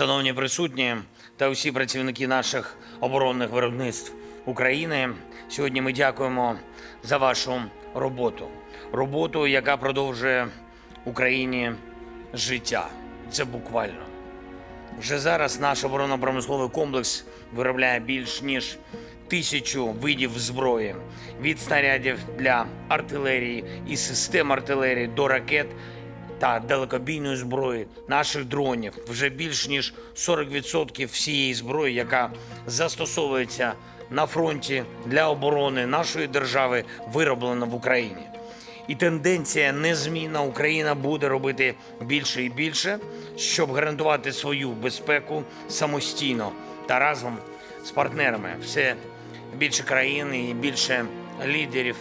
Шановні присутні та усі працівники наших оборонних виробництв України, сьогодні ми дякуємо за вашу роботу. Роботу, яка продовжує Україні життя. Це буквально. Вже зараз наш оборонно-промисловий комплекс виробляє більш ніж тисячу видів зброї від снарядів для артилерії і систем артилерії до ракет та далекобійної зброї, наших дронів. Вже більш ніж 40% всієї зброї, яка застосовується на фронті для оборони нашої держави, вироблена в Україні. І тенденція незмінна. Україна буде робити більше і більше, щоб гарантувати свою безпеку самостійно та разом з партнерами. Все більше країн і більше лідерів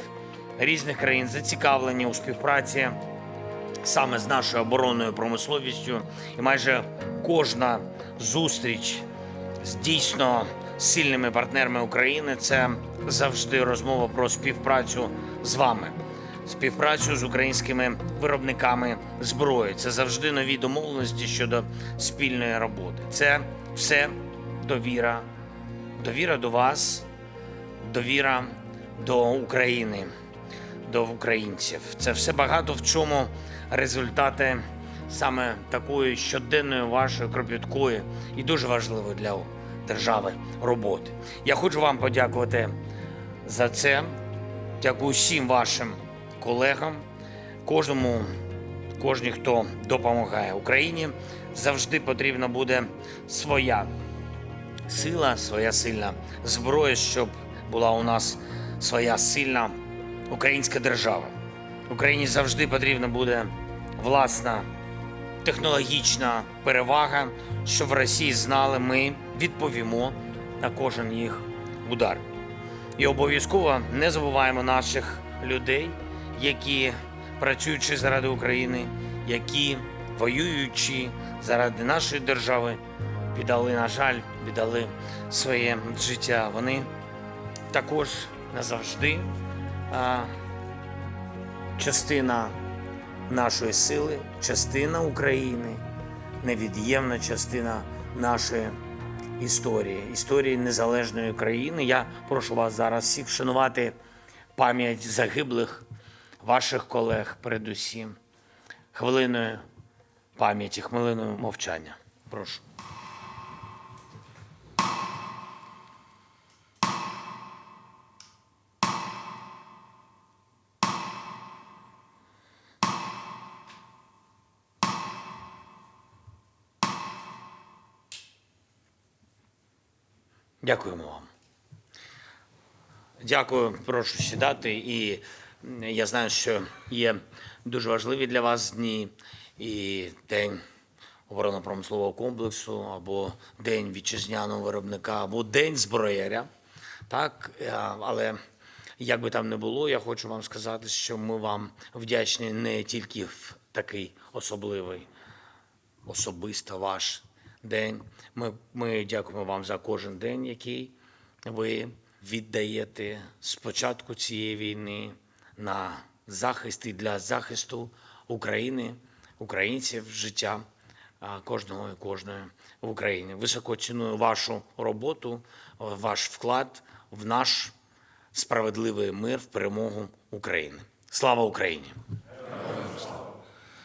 різних країн зацікавлені у співпраці саме з нашою оборонною промисловістю. І майже кожна зустріч з дійсно сильними партнерами України це завжди розмова про співпрацю з вами, співпрацю з українськими виробниками зброї. Це завжди нові домовленості щодо спільної роботи. Це все довіра, довіра до вас, довіра до України до українців. Це все багато в чому результати саме такої щоденної вашої кропіткої і дуже важливої для держави роботи. Я хочу вам подякувати за це. Дякую всім вашим колегам, кожному, кожній, хто допомагає Україні. Завжди потрібна буде своя сила, своя сильна зброя, щоб була у нас своя сильна українська держава. Україні завжди потрібна буде власна технологічна перевага, щоб в Росії знали, ми відповімо на кожен їх удар. І обов'язково не забуваємо наших людей, які працюючи заради України, які воюючи заради нашої держави, піддали, на жаль, віддали своє життя. Вони також назавжди а, частина нашої сили, частина України, невід'ємна частина нашої історії, історії незалежної країни. Я прошу вас зараз всіх вшанувати пам'ять загиблих ваших колег, передусім, хвилиною пам'яті, хвилиною мовчання. Прошу. Дякуємо вам. Дякую, прошу сідати. І я знаю, що є дуже важливі для вас дні і день оборонно-промислового комплексу, або день вітчизняного виробника, або день зброяря. Так, е, але як би там не було, я хочу вам сказати, що ми вам вдячні не тільки в такий особливий особисто ваш день. Ми, ми дякуємо вам за кожен день, який ви віддаєте з початку цієї війни на захист і для захисту України, українців, життя кожного і кожної в Україні. Високо ціную вашу роботу, ваш вклад в наш справедливий мир, в перемогу України. Слава Україні!